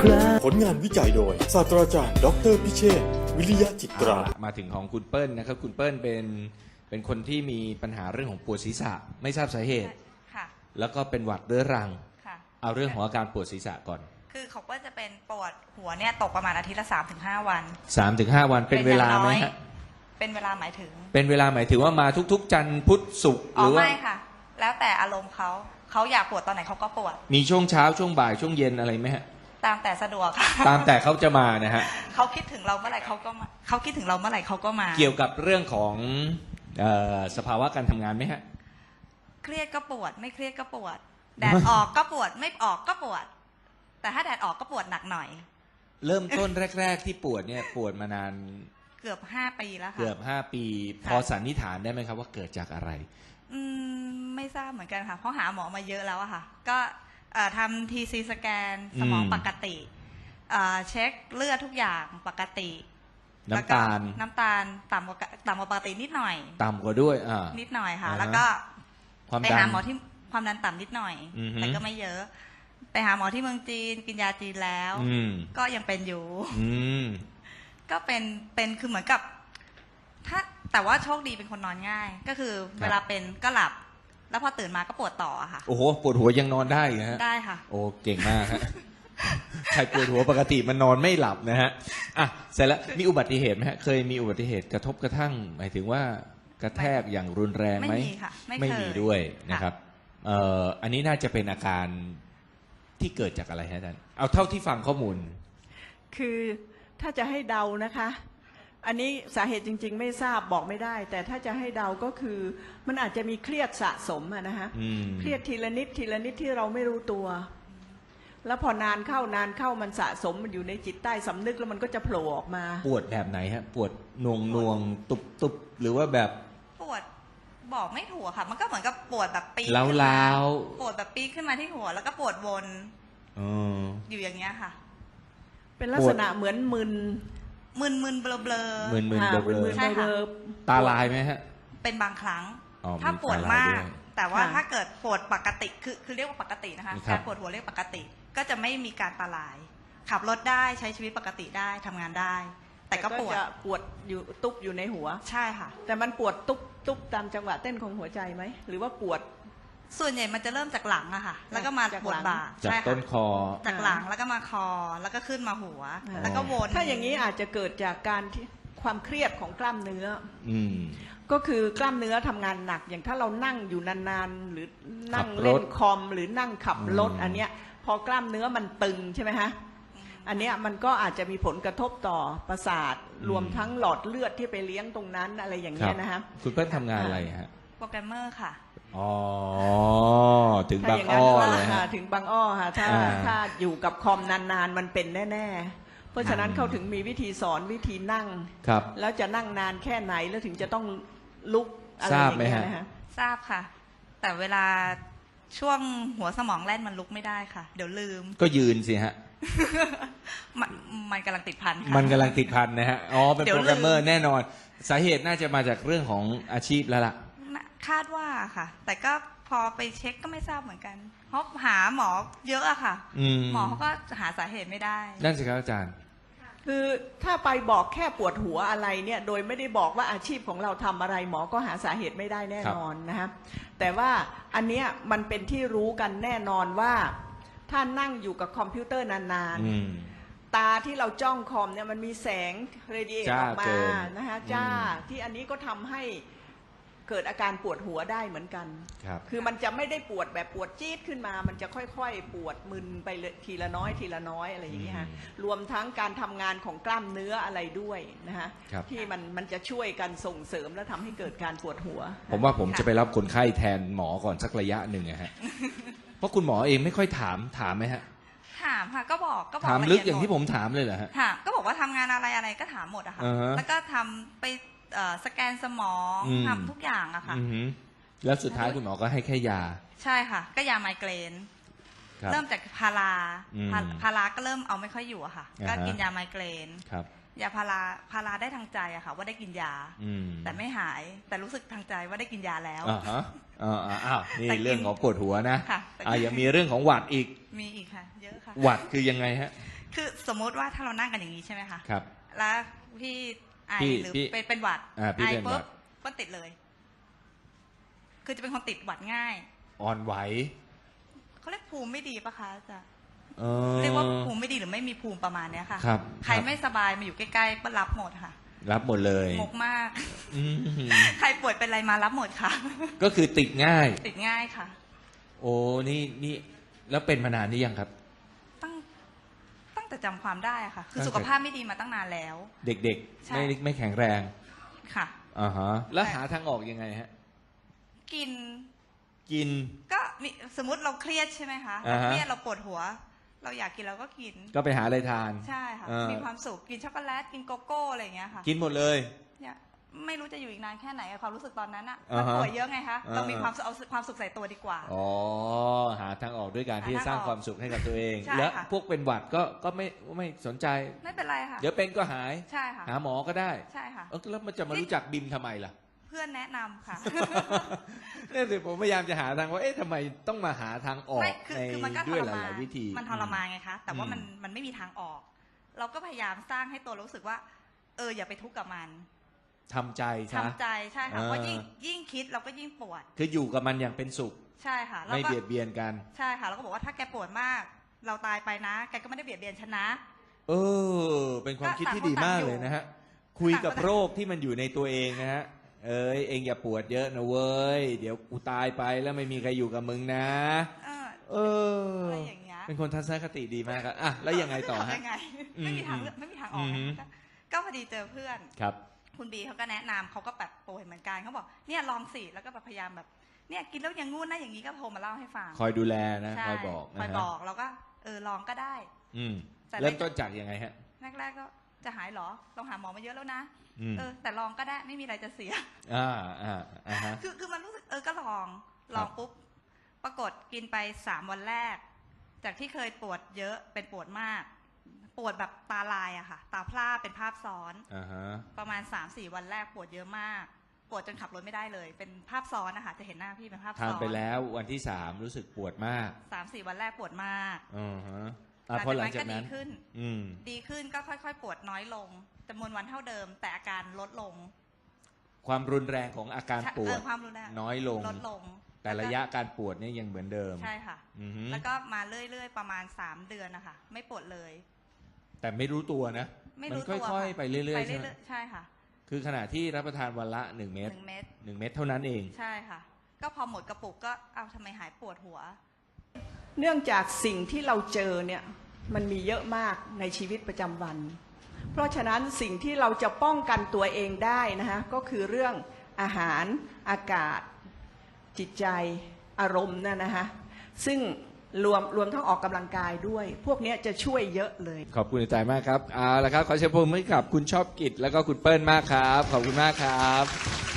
คราผลงานวิจัยโดย ศาสตราจารย์ดออเตอร์พิเชษฐ์วิริยะจิตราเอาล่ะมาถึงของคุณเปิ้ลนะครับ คุณเปิ้ลเป็นเป็นคนที่มีปัญหาเรื่องของปวดศีรษะ ไม่ทราบสาเหตุ ค่ะ แล้วก็เป็นหวัดเรื้อรัง ค่ะ เอาเรื่องของอาการปวดศีรษะก่อน คือเขาก็จะเป็นปวดหัวเนี่ยตกประมาณอาทิตย์ละสามถึงห้าวัน3-5วันเป็นเวลาไหมอย่งน้ฮะอยเป็นเวลาหมายถึง เป็นเวลาหมายถึงว่ามาทุก ๆ จันทร์พุธศุกร์หอ๋อรือว่าไม่ค่ะ แล้วแต่อารมณ์เขาเขาอยากปวดตอนไหนเขาก็ปวด มีช่วงเช้าช่วงบ่ายช่วงเย็นอะไรไหมฮะ ตามแต่สะดวกค่ะ ตามแต่เขาจะมานะฮะ เขาคิดถึงเราเมื่อไหร่เขาก็มาเขาคิดถึงเราเมื่อไหร่เขาก็มา เกี่ยวกับเรื่องของเอ่อสภาวะการทำงานไหมฮะ เครียดก็ปวด ไม่เครียดก็ปวด แดดออกก็ปวด ไม่ออกก็ปวด แต่ถ้าแดดออกก็ปวดหนักหน่อย เริ่มต้นแรก ๆ ที่ปวดเนี่ยปวดมานานเกือบห้าปีแล้วค่ะ เกือบ5ปี พอสันนิษฐานได้ไหมครับว่าเกิดจากอะไร อืมไม่ทราบเหมือนกันค่ะ เพราะหาหมอมาเยอะแล้วอะค่ะ ก็เอ่อ ทำทีซีสแกนสมองอืมปกติเอ่อเช็คเลือดทุกอย่างปกติ น้ำตาลแล้วก็น้ำตาลต่ำกว่าต่ำกว่าปกตินิดหน่อย ต่ำกว่าด้วยอ่านิดหน่อยค่ะอ่าฮะแล้วก็ความไปดัหานหมอที่ความดันต่ำนิดหน่อยอือฮึแต่ก็ไม่เยอะ ไปหาหมอที่เมืองจีน กินยาจีนแล้วอืมก็ยังเป็นอยู่อืมก็เป็นเป็นคือเหมือนกับ ถ้าแต่ว่าโชคดีเป็นคนนอนง่าย ก็คือเวลาเป็นก็หลับ แล้วพอตื่นมาก็ปวดต่ออะค่ะ โอ้โห ปวดหัวยังนอนได้อีกฮะ ได้ค่ะ โอ้ เก่งมากฮะ ใครปวดหัวปกติมันนอนไม่หลับนะฮะ อะ เสร็จแล้ว มีอุบัติเหตุไหมฮะ เคยมีอุบัติเหตุกระทบกระทั่ง หมายถึงว่ากระแทกอย่างรุนแรงไหมไม่มีค่ะไม่เคยไม่มีด้วยค่ะนะครับ เอ่อ อันนี้น่าจะเป็นอาการที่เกิดจากอะไรฮะอาจารย์ เอาเท่าที่ฟังข้อมูล คือถ้าจะให้เดานะคะ อันนี้สาเหตุจริง ๆ ไม่ทราบบอกไม่ได้ แต่ถ้าจะให้เดาก็คือ มันอาจจะมีเครียดสะสมอะนะคะอืม เครียดทีละนิดทีละนิดที่เราไม่รู้ตัว แล้วพอนานเข้านานเข้ามันสะสมมันอยู่ในจิตใต้สำนึกแล้วมันก็จะโผล่ออกมา ปวดแบบไหนฮะ ปวดหน่วงหน่วงตุบตุบหรือว่าแบบ ปวดบอกไม่ถูกค่ะ มันก็เหมือนกับปวดแบบปีล้าวขึ้นมล้าวปวดแบบปีขึ้นมาที่หัว แล้วก็ปวดวนเออ อยู่อย่างเงี้ยค่ะ เป็นลักษณะเหมือนมึน มึนมึนๆเบลอเบลอๆมึนมึนอ่าเบลอเบลมึอนๆใช่ค่ะเบลอๆตาลายไหมฮะ เป็นบางครั้ง อ๋อถ้ามีปวดตาลายมากด้วยแต่ว่าค่ะถ้าเกิดปวดปกติคือคือเรียกว่าปกตินะคะครับ การปวดหัวเรียกปกติ ก็จะไม่มีการตาลาย ขับรถได้ใช้ชีวิตปกติได้ทำงานได้ แต่ก็ปวดจะปวดอยู่ตุ๊บอยู่ในหัว ใช่ค่ะ แต่มันปวดตุ๊บตุ๊บตามจังหวะเต้นของหัวใจไหม หรือว่าปวด ส่วนใหญ่มันจะเริ่มจากหลังอะค่ะ แล้วก็มาจากปวดหลังบ่าจากใช่ต้ค่ะนคอ จากหลังแล้วก็มาคอ แล้วก็ขึ้นมาหัวแล้วก็วนถ้าอย่างนี้อาจจะเกิดจากการที่ความเครียดของกล้ามเนื้อ อืม ก็คือกล้ามเนื้อทำงานหนัก อย่างถ้าเรานั่งอยู่นานๆ หรือนั่งขับรถเล่นคอม หรือนั่งขับรถอืม อันเนี้ย พอกล้ามเนื้อมันตึงใช่ไหมฮะอันเนี้ยมันก็อาจจะมีผลกระทบต่อประสาทรวมทั้งหลอดเลือดที่ไปเลี้ยงตรงนั้นอะไรอย่างครัเงี้บยนะฮะ คุณเปิ้ลทำงานอะไรฮะ โปรแกรมเมอร์ค่ะ อ๋อ ถึงถ้าบางอย่างอ้นั้นอก็เลยค่ะฮะ ถึงบางอ้อค่ะถ้าอ่า ถ้าอยู่กับคอมนานๆมันเป็นแน่ๆ เพราะฉะนั้นอืมเขาถึงมีวิธีสอนวิธีนั่ง ครับ แล้วจะนั่งนานแค่ไหนแล้วถึงจะต้องลุกอะไรทอราบย่างไหมเงี้ยฮะ นะฮะทราบค่ะ แต่เวลาช่วงหัวสมองแล่นมันลุกไม่ได้ค่ะ เดี๋ยวลืม ก็ยืนสิฮะ มันมันกำลังติดพันค่ะ มันกำลังติดพันนะฮะ อ๋อ เป็นเดี๋ยวโปรแกรมเมอร์ลืมแน่นอน สาเหตุน่าจะมาจากเรื่องของอาชีพแล้วล่ะน่ะ คาดว่าค่ะ แต่ก็พอไปเช็คก็ไม่ทราบเหมือนกันเพราะหาหมอเยอะอะค่ะ อืมหมอเขาก็หาสาเหตุไม่ได้ นั่นสิครับอาจารย์ คือถ้าไปบอกแค่ปวดหัวอะไรเนี่ย โดยไม่ได้บอกว่าอาชีพของเราทำอะไรหมอก็หาสาเหตุไม่ได้แน่นอนนะฮะแต่ว่าอันเนี้ยมันเป็นที่รู้กันแน่นอนว่า ถ้านั่งอยู่กับคอมพิวเตอร์นานอืม ๆ ตาที่เราจ้องคอมเนี่ยมันมีแสงเรดิเอทจ้าออกมาเกินนะคะจ้าอืม ที่อันนี้ก็ทำให้ เกิดอาการปวดหัวได้เหมือนกัน ครับ คือมันจะไม่ได้ปวดแบบปวดจี๊ดขึ้นมา มันจะค่อยๆ ปวดมึนไปเลยทีละน้อยทีละน้อยอะไรอย่างเงี้ยฮะ อืมรวมทั้งการทำงานของกล้ามเนื้ออะไรด้วยนะฮะ ครับ ที่มันมันจะช่วยกันส่งเสริมและทำให้เกิดการปวดหัว ผมว่าผมจะไปรับคนไข้แทนหมอก่อนสักระยะหนึ่งอะฮะ เพราะคุณหมอเองไม่ค่อยถามถามไหมฮะ ถามค่ะก็บอกก็บอกถามละลึเอีกยดอย่างที่หผมถามเลยเหรอฮะ ถามก็บอกว่าทำงานอะไรอะไรก็ถามหมดอะค่ะ อ่าฮะ แล้วก็ทำไป เอ่อสแกนสมองอืม ทำทุกอย่างอะค่ะ อือหือแล้วสุดท้ายคุณหมอก็ให้แค่ยาใช่ค่ะ ก็ยาไมเกรน ครับ เริ่มจากพาราอืมพาพาราก็เริ่มเอาไม่ค่อยอยู่อะค่ะ อ่าฮะ ก็กินยาไมเกรน ครับ ยาพาราพาราได้ทางใจอะค่ะ ว่าได้กินยา อืมแต่ไม่หาย แต่รู้สึกทางใจว่าได้กินยาแล้ว อ่าฮะอ่าอ่าอ้าวนี่แต่กินเรื่องของปวดหัวนะค่ะแต่กิน อ่ายังมีเรื่องของหวัดอีกมีอีกค่ะ เยอะค่ะ หวัดคือยังไงฮะ คือสมมุติว่าถ้าเรานั่งกันอย่างนี้ใช่ไหมคะ ครับ แล้วพี่ ไอพี่หรือพี่เป็นเป็นหวัดอ่าพี่ไอเป็นหวัปุ๊ดบก็ติดเลย คือจะเป็นคนติดหวัดง่าย อ่อนไหวเขาเรียกภูมิไม่ดีปะคะอาจะเออ เรียกว่าภูมิไม่ดีหรือไม่มีภูมิประมาณเนี้ยค่ะ ครับใครครับ ไม่สบายมาอยู่ใกล้ๆก็รับหมดค่ะรับหมดเลยงกมาก อืมใครป่วยเป็นอะไรมารับหมดค่ะ ก็คือติดง่าย ติดง่ายค่ะ โอ้นี่นี่แล้วเป็นมานานนี่ยังครับตั้งตั้งแต่ จำความได้อะค่ะ คือตั้งแต่สุขภาพไม่ดีมาตั้งนานแล้ว เด็กใช่ ๆ ไม่ไม่แข็งแรงค่ะ อ่าฮะแล้วแต่หาทางออกยังไงฮะ กินกิน ก็มีสมมติเราเครียดใช่ไหมคะอ่าเราฮะ เครียดเราปวดหัว เราอยากกินเราก็กิน ก็ไปหาอะไรทาน ใช่ค่ะ เออ มีความสุขกินช็อกโกแลตกินโกโก้อะไรอย่างเงี้ยค่ะกินหมดเลยเนี่ย ไม่รู้จะอยู่อีกนานแค่ไหนอะความรู้สึกตอนนั้นอะอ่ามันฮะป่วยเยอะไงคะอ่าเรามีความสุขเอาความสุขใส่ตัวดีกว่า อ๋อหาทางออกด้วยการหาที่จะสร้างทางออกความสุขให้กับตัวเอง ใช่แล้วค่ะ พวกเป็นหวัดก็ก็ไม่ไม่สนใจ ไม่เป็นไรค่ะ เดี๋ยวเป็นก็หาย ใช่ค่ะ หาหมอก็ได้ใช่ค่ะ เออแล้วมันจะมารู้จักบิมทำไมล่ะ เพื่อนแนะนำค่ะนี่นสิผมพยายามจะหาทางว่าเอ๊ะทำไมต้องมาหาทางออกไม่คือในคือมันก็ทด้วยรหมานลายๆ วิธี มันทรมานไงคะ แต่ว่าอืมมันมันไม่มีทางออก เราก็พยายามสร้างให้ตัวรู้สึกว่า เอออย่าไปทุกข์กับมัน ทำใจทำซะใจใช่ค่ะอ่า เพราะยิ่งยิ่งคิดเราก็ยิ่งปวดคืออยู่กับมันอย่างเป็นสุข ใช่ค่ะแล้วไม่ก็เบียดเบียนกัน ใช่ค่ะแล้วก็บอกว่าถ้าแกปวดมาก เราตายไปนะ แกก็ไม่ได้เบียดเบียนฉันนะ เออ เป็นความคิดที่ดีมากเลยนะฮะ คุยกับโรคที่มันอยู่ในตัวเองนะฮะ เอ้ยเองอย่าปวดเยอะนะเว้ย เดี๋ยวกูตายไปแล้วไม่มีใครอยู่กับมึงนะ เออ เออ อะไรอย่างเงี้ย เป็นคนทัศนคติดีมากครับอะแล้วยังไงต่อฮะ ยังไงอืมไม่มีทางเลือกไม่มีทางออกอืมก็ก็พอดีเจอเพื่อน ครับ คุณบีเขาก็แนะนำเขาก็แบบป่วยเหมือนกันเขาบอกเนี่ยลองสิแล้วก็แบบพยายามแบบเนี่ยกินแล้วอย่างงู้นนะอย่างนี้ก็โทรมาเล่าให้ฟังคอยดูแลนะใช่คอยบอกคอยนะฮะบอกแล้วก็เออลองก็ได้ อืมแต่เริ่มต้นจากยังไงฮะ แรกๆก็จะหายเหรอลองหาหมอมาเยอะแล้วนะอืม เออ แต่ลองก็ได้ไม่มีอะไรจะเสีย อ่าอ่าอ่าฮะ คือคือมันรู้สึกเออก็ลองลองครับ ปุ๊บ ปรากฏกินไปสามวันแรก จากที่เคยปวดเยอะเป็นปวดมาก ปวดแบบตาลายอะค่ะ ตาพร่าเป็นภาพซ้อน อ่าฮะ ประมาณสามสี่วันแรกปวดเยอะมาก ปวดจนขับรถไม่ได้เลย เป็นภาพซ้อนนะคะจะเห็นหน้าพี่เป็นภาพทานซ้อนไปแล้ววันที่สามรู้สึกปวดมาก สามสี่วันแรกปวดมากอ่าฮะอะพอหลังจากนั้นก็ดีขึ้น อืม ดีขึ้นก็ค่อยๆ ปวดน้อยลงจำนวนวันเท่าเดิม แต่อาการลดลงความรุนแรงของอาการปวเอด อความรุนแรงน้อยลง ลดลงแต่ระยะการปวดเนี่ยยังเหมือนเดิม ใช่ค่ะ อือฮึแล้วก็มาเรื่อยๆ ประมาณสามเดือนนะคะ ไม่ปวดเลย แต่ไม่รู้ตัวนะไม่มัรู้ค่ตัวอยๆค่ะไปเรื่อยไปๆใช่ไหมเรื่อยๆใช่ค่ะ คือขณะที่รับประทานวันละหนึ่งเม็ดหนึ่งเม็ดหนึ่งเม็ดเท่านั้นเอง ใช่ค่ะ ก็พอหมดกระปุกก็เอาทำไมหายปวดหัว เนื่องจากสิ่งที่เราเจอเนี่ยมันมีเยอะมากในชีวิตประจำวัน เพราะฉะนั้นสิ่งที่เราจะป้องกันตัวเองได้นะคะก็คือเรื่องอาหารอากาศ จิตใจอารมณ์นะนะคะซึ่ง รวมรวมทั้งออกกำลังกายด้วย พวกเนี้ยจะช่วยเยอะเลย ขอบคุณอาจารย์มากครับเอาละครับขอเชิญพบให้กับคุณชอบกิจแล้วก็คุณเปิ้ลมากครับ ขอบคุณมากครับ